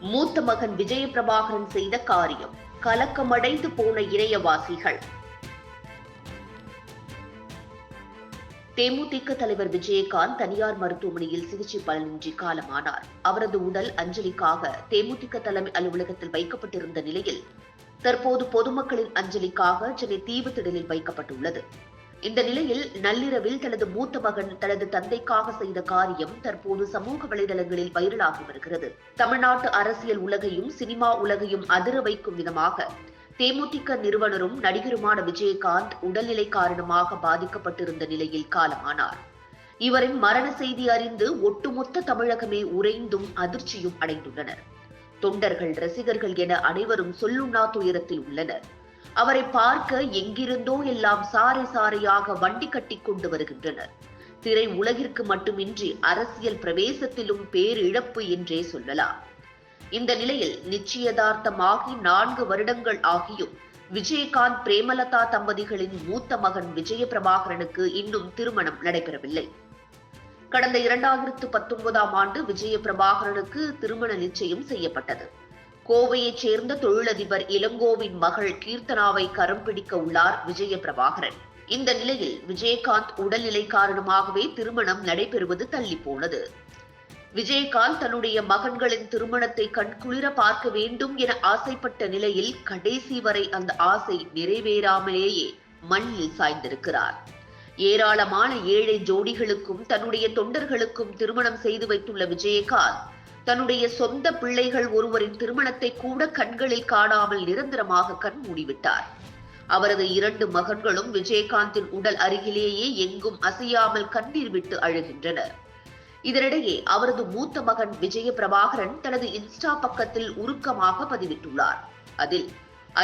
மூத்த மகன் விஜய பிரபாகரன் செய்த காரியம். கலக்கமடைந்து போன இணையவாசிகள். தேமுதிக தலைவர் விஜயகாந்த் தனியார் மருத்துவமனையில் சிகிச்சை பலனின்றி காலமானார். அவரது உடல் அஞ்சலிக்காக தேமுதிக தலைமை அலுவலகத்தில் வைக்கப்பட்டிருந்த நிலையில் தற்போது பொதுமக்களின் அஞ்சலிக்காக சென்னை தீவுத்திடலில் வைக்கப்பட்டுள்ளது. இந்த நிலையில் நள்ளிரவில் தனது மூத்த மகன் தனது தந்தைக்காக செய்த காரியம் தற்போது சமூக வலைதளங்களில் வைரலாகி வருகிறது. தமிழ்நாட்டு அரசியல் உலகையும் சினிமா உலகையும் அதிர வைக்கும் விதமாக தேமுதிக நிறுவனரும் நடிகருமான விஜயகாந்த் உடல்நிலை காரணமாக பாதிக்கப்பட்டிருந்த நிலையில் காலமானார். இவரின் மரண செய்தி அறிந்து ஒட்டுமொத்த தமிழகமே உறைந்தும் அதிர்ச்சியும் அடைந்துள்ளனர். தொண்டர்கள் ரசிகர்கள் என அனைவரும் சொல்லுண்ணா துயரத்தில் உள்ளனர். அவரை பார்க்க எங்கிருந்தோ எல்லாம் சாரி சாரியாக வண்டி கட்டி கொண்டு வருகின்றனர். திரை உலகிற்கு மட்டுமின்றி அரசியல் பிரவேசத்திலும் பேரிழப்பு என்றே சொல்லலாம். இந்த நிலையில் நிச்சயதார்த்தமாகி நான்கு வருடங்கள் ஆகியும் விஜயகாந்த் பிரேமலதா தம்பதிகளின் மூத்த மகன் விஜய பிரபாகரனுக்கு இன்னும் திருமணம் நடைபெறவில்லை. கடந்த இரண்டாயிரத்து பத்தொன்பதாம் ஆண்டு விஜய பிரபாகரனுக்கு திருமண நிச்சயம் செய்யப்பட்டது. கோவையைச் சேர்ந்த தொழிலதிபர் இளங்கோவின் மகள் கீர்த்தனாவை கரம் பிடிக்க உள்ளார் விஜய பிரபாகரன் இந்த நிலையில் விஜயகாந்த் உடல்நிலை காரணமாகவே திருமணம் நடைபெறுவது தள்ளி போனது விஜயகாந்த் தன்னுடைய மகன்களின் திருமணத்தை கண்குளிர பார்க்க வேண்டும் என ஆசைப்பட்ட நிலையில் கடைசி வரை அந்த ஆசை நிறைவேறாமலேயே மண்ணில் சாய்ந்திருக்கிறார். ஏராளமான ஏழை ஜோடிகளுக்கும் தன்னுடைய தொண்டர்களுக்கும் திருமணம் செய்து வைத்துள்ள விஜயகாந்த் தன்னுடைய சொந்த பிள்ளைகள் ஒருவரின் திருமணத்தை கூட கண்களில் காணாமல் நிரந்தரமாக கண் மூடிவிட்டார். அவரது இரண்டு மகன்களும் விஜயகாந்தின் உடல் அருகிலேயே எங்கும் அசையாமல் கண்ணீர் விட்டு அழுகின்றனர். இதனிடையே அவரது மூத்த மகன் விஜய பிரபாகரன் தனது இன்ஸ்டா பக்கத்தில் உருக்கமாக பதிவிட்டுள்ளார். அதில்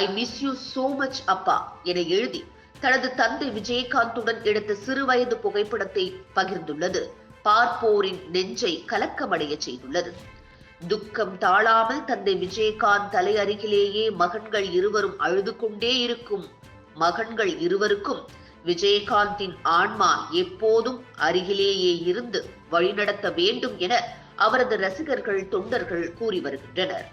I miss you so much அப்பா என எழுதி தனது தந்தை விஜயகாந்துடன் எடுத்த சிறுவயது புகைப்படத்தை பகிர்ந்துள்ளது. பார்ப்போரின் நெஞ்சை கலக்கமடைய செய்துள்ளது. துக்கம் தாழாமல் தந்தை விஜயகாந்த் தலை அருகிலேயே மகன்கள் இருவரும் அழுது கொண்டே இருக்கும். மகன்கள் இருவருக்கும் விஜயகாந்தின் ஆன்மா எப்போதும் அருகிலேயே இருந்து வழிநடத்த வேண்டும் என அவரது ரசிகர்கள் தொண்டர்கள் கூறி வருகின்றனர்.